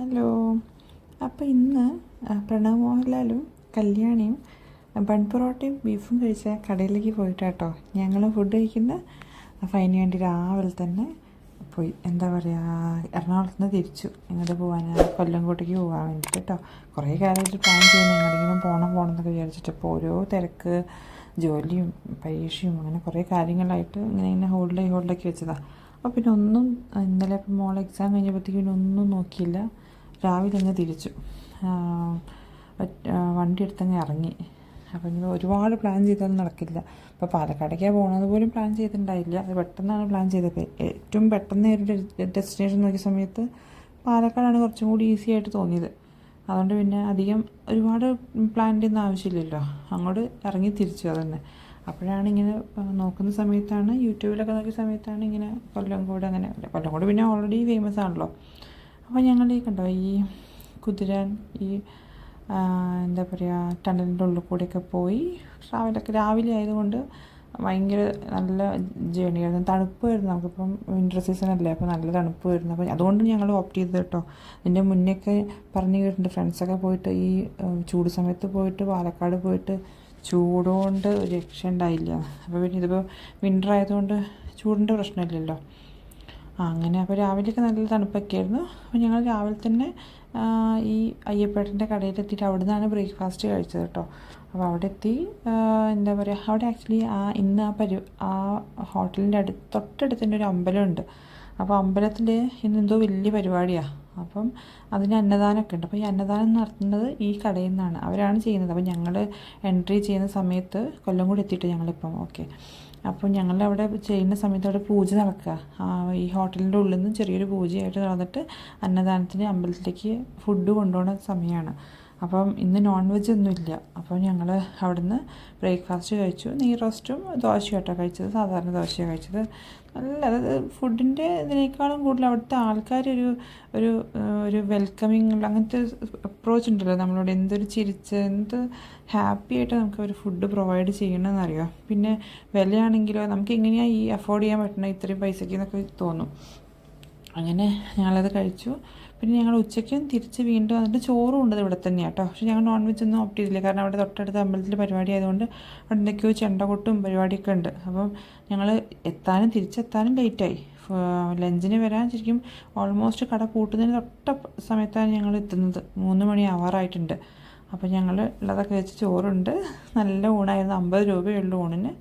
Hello. അപ്പോൾ ഇന്ന് പ്രണവ് മോഹൻലാലും കല്യാണിയും ബൺ പൊറോട്ടയും ബീഫും കഴിച്ച കടയിലേക്ക് പോയിട്ടാട്ടോ. ഞങ്ങൾ ഫുഡ് കഴിക്കുന്ന ഫൈന് വേണ്ടി രാവിലെ തന്നെ പോയി. എന്താ പറയുക എറണാകുളത്ത് നിന്ന് തിരിച്ചു. ഇങ്ങോട്ട് പോകാനാണ് കൊല്ലംകോട്ടേക്ക് പോകാൻ വേണ്ടിയിട്ട് കേട്ടോ കുറേ കാലമായിട്ട് പ്ലാൻ ചെയ്യുന്നു എങ്ങോട്ടെങ്കിലും പോകണം പോകണം എന്നൊക്കെ വിചാരിച്ചിട്ട് ഇപ്പോൾ ഓരോ തിരക്ക് ജോലിയും പരീക്ഷയും അങ്ങനെ കുറേ കാര്യങ്ങളായിട്ട് ഇങ്ങനെ ഇങ്ങനെ ഹോൾഡായി ഹോൾഡാക്കി വെച്ചതാണ് അപ്പോൾ പിന്നെ ഒന്നും ഇന്നലെ ഇപ്പം മോൾ എക്സാം കഴിഞ്ഞപ്പോഴത്തേക്കും പിന്നെ ഒന്നും നോക്കിയില്ല. രാവിലെ അങ്ങ് തിരിച്ചു. വണ്ടി എടുത്തങ്ങ് ഇറങ്ങി. അപ്പം ഇങ്ങനെ ഒരുപാട് പ്ലാൻ ചെയ്താലും നടക്കില്ല. അപ്പോൾ പാലക്കാടേക്കാണ് പോകുന്നത് പോലും പ്ലാൻ ചെയ്തിട്ടുണ്ടായില്ല അത് പെട്ടെന്നാണ് പ്ലാൻ ചെയ്തത്. ഏറ്റവും പെട്ടെന്ന് ഒരു ഡെസ്റ്റിനേഷൻ നോക്കിയ സമയത്ത് പാലക്കാടാണ് കുറച്ചും കൂടി ഈസി ആയിട്ട് തോന്നിയത്. അതുകൊണ്ട് പിന്നെ അധികം ഒരുപാട് പ്ലാൻ ഒന്നും ആവശ്യമില്ലല്ലോ. അങ്ങോട്ട് ഇറങ്ങി തിരിച്ചു അതന്നെ. അപ്പോഴാണ് ഇങ്ങനെ നോക്കുന്ന സമയത്താണ് യൂട്യൂബിലൊക്കെ നോക്കിയ സമയത്താണ് ഇങ്ങനെ കൊല്ലംകോട് അങ്ങനെ കൊല്ലംകോട് പിന്നെ ഓൾറെഡി ഫേമസ് ആണല്ലോ. അപ്പോൾ ഞങ്ങൾ ഈ കണ്ടോ ഈ കുതിരാൻ ഈ എന്താ പറയുക ടണലിന്റെ ഉള്ളിൽ കൂടെയൊക്കെ പോയി ട്രാവലൊക്കെ രാവിലെ ആയതുകൊണ്ട് ഭയങ്കര നല്ല ജേണി ആയിരുന്നു. തണുപ്പ് വരുന്നു നമുക്കിപ്പം വിന്റർ സീസൺ അല്ലേ അപ്പോൾ നല്ല തണുപ്പ് വരുന്നു അപ്പോൾ അതുകൊണ്ട് ഞങ്ങൾ ഓപ്റ്റ് ചെയ്തത് കേട്ടോ. ഇതിന്റെ മുന്നേയൊക്കെ പറഞ്ഞു കേട്ടിട്ടുണ്ട് ഫ്രണ്ട്സൊക്കെ പോയിട്ട് ഈ ചൂട് സമയത്ത് പോയിട്ട് പാലക്കാട് പോയിട്ട് ചൂടുകൊണ്ട് രക്ഷ ഉണ്ടായില്ല. അപ്പോൾ പിന്നെ ഇതിപ്പോൾ വിന്റർ ആയതുകൊണ്ട് ചൂടിന്റെ പ്രശ്നമില്ലല്ലോ. അങ്ങനെ അപ്പോൾ രാവിലെയൊക്കെ നല്ല തണുപ്പൊക്കെ ആയിരുന്നു അപ്പോൾ ഞങ്ങൾ രാവിലെ തന്നെ ഈ അയ്യപ്പേട്ടന്റെ കടയിലെത്തിയിട്ട് അവിടെ നിന്നാണ് ബ്രേക്ക്ഫാസ്റ്റ് കഴിച്ചത് കേട്ടോ. അപ്പോൾ അവിടെ എത്തി എന്താ പറയുക അവിടെ ആക്ച്വലി ആ ഇന്ന് ആ പരി ആ ഹോട്ടലിന്റെ അടുത്ത് തൊട്ടടുത്ത് തന്നെ ഒരു അമ്പലമുണ്ട്. അപ്പോൾ അമ്പലത്തിൽ ഇന്ന് എന്തോ വലിയ പരിപാടിയാണ് അപ്പം അതിന് അന്നദാനമൊക്കെ ഉണ്ട്. അപ്പോൾ ഈ അന്നദാനം നടത്തുന്നത് ഈ കടയിൽ നിന്നാണ്. അവരാണ് ചെയ്യുന്നത്. അപ്പോൾ ഞങ്ങൾ എൻട്രി ചെയ്യുന്ന സമയത്ത് കൊല്ലം കൂടി എത്തിയിട്ട് ഞങ്ങളിപ്പം ഓക്കെ. അപ്പോൾ ഞങ്ങൾ അവിടെ ചെയ്യുന്ന സമയത്ത് അവിടെ പൂജ നടക്കുക. ഈ ഹോട്ടലിന്റെ ഉള്ളിൽ നിന്ന് ചെറിയൊരു പൂജയായിട്ട് നടന്നിട്ട് അന്നദാനത്തിന് അമ്പലത്തിലേക്ക് ഫുഡ് കൊണ്ടുപോകുന്ന സമയമാണ് അപ്പം ഇന്ന് നോൺ വെജ് ഒന്നുമില്ല അപ്പോൾ ഞങ്ങൾ അവിടുന്ന് ബ്രേക്ക്ഫാസ്റ്റ് കഴിച്ചു. നെയ് റോസ്റ്റും ദോശയും കേട്ടോ കഴിച്ചത്. സാധാരണ ദോശയാണ് കഴിച്ചത്. നല്ല അതായത് ഫുഡിന്റെ ഇതിനേക്കാളും കൂടുതൽ അവിടുത്തെ ആൾക്കാരൊരു ഒരു ഒരു വെൽക്കമിങ് അങ്ങനത്തെ അപ്രോച്ച് ഉണ്ടല്ലോ. നമ്മളോട് എന്തൊരു ചിരിച്ച് എന്ത് ഹാപ്പി ആയിട്ട് നമുക്ക് അവർ ഫുഡ് പ്രൊവൈഡ് ചെയ്യണമെന്നറിയാം പിന്നെ വിലയാണെങ്കിലോ നമുക്ക് എങ്ങനെയാണ് ഈ അഫോർഡ് ചെയ്യാൻ പറ്റണ ഇത്രയും പൈസയ്ക്ക് എന്നൊക്കെ തോന്നും. അങ്ങനെ ഞങ്ങളത് കഴിച്ചു. പിന്നെ ഞങ്ങൾ ഉച്ചയ്ക്കും തിരിച്ച് വീണ്ടും വന്നിട്ട് ചോറും ഉണ്ട് ഇവിടെ തന്നെയാണ് കേട്ടോ പക്ഷേ ഞങ്ങൾ നോൺ വെജ് ഒന്നും ഓപ്റ്റ് ചെയ്തില്ല. കാരണം അവിടെ തൊട്ടടുത്ത അമ്പലത്തിൽ പരിപാടി ആയതുകൊണ്ട് അവിടെ എന്തൊക്കെയോ ചെണ്ടകൊട്ടും പരിപാടിയൊക്കെ ഉണ്ട്. അപ്പം ഞങ്ങൾ എത്താനും തിരിച്ചെത്താനും ലേറ്റായി ലഞ്ചിന് വരാൻ ശരിക്കും ഓൾമോസ്റ്റ് കട പൂട്ടുന്നതിന് തൊട്ട സമയത്താണ് ഞങ്ങൾ എത്തുന്നത്. മൂന്ന് മണി ആവാറായിട്ടുണ്ട്. അപ്പോൾ ഞങ്ങൾ ഉള്ളതൊക്കെ വെച്ച് ചോറുണ്ട്. നല്ല ഊണായിരുന്നു. അമ്പത് രൂപയുള്ള ഊണിന്.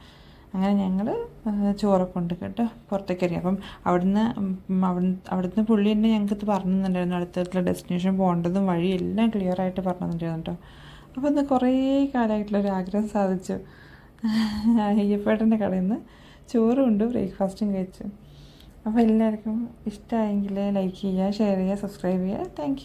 അങ്ങനെ ഞങ്ങൾ ചോറൊക്കെ ഉണ്ട് കേട്ടോ പുറത്തേക്ക് ഇറങ്ങി. അപ്പം അവിടുന്ന് അവിടെ അവിടുന്ന് പുള്ളി തന്നെ ഞങ്ങൾക്ക് ഇത് പറഞ്ഞു അടുത്തുള്ള ഡെസ്റ്റിനേഷൻ പോകേണ്ടതും വഴി എല്ലാം ക്ലിയർ ആയിട്ട് പറഞ്ഞു തന്നിട്ടുണ്ടായിരുന്നു കേട്ടോ. അപ്പോൾ ഇന്ന് കുറേ കാലമായിട്ടുള്ള ഒരു ആഗ്രഹം സാധിച്ചു. അയ്യപ്പേട്ടന്റെ കടയിൽ നിന്ന് ചോറും ഉണ്ട് ബ്രേക്ക്ഫാസ്റ്റും കഴിച്ചു. അപ്പോൾ എല്ലാവർക്കും ഇഷ്ടമായെങ്കിൽ ലൈക്ക് ചെയ്യുക ഷെയർ ചെയ്യുക സബ്സ്ക്രൈബ് ചെയ്യുക. താങ്ക്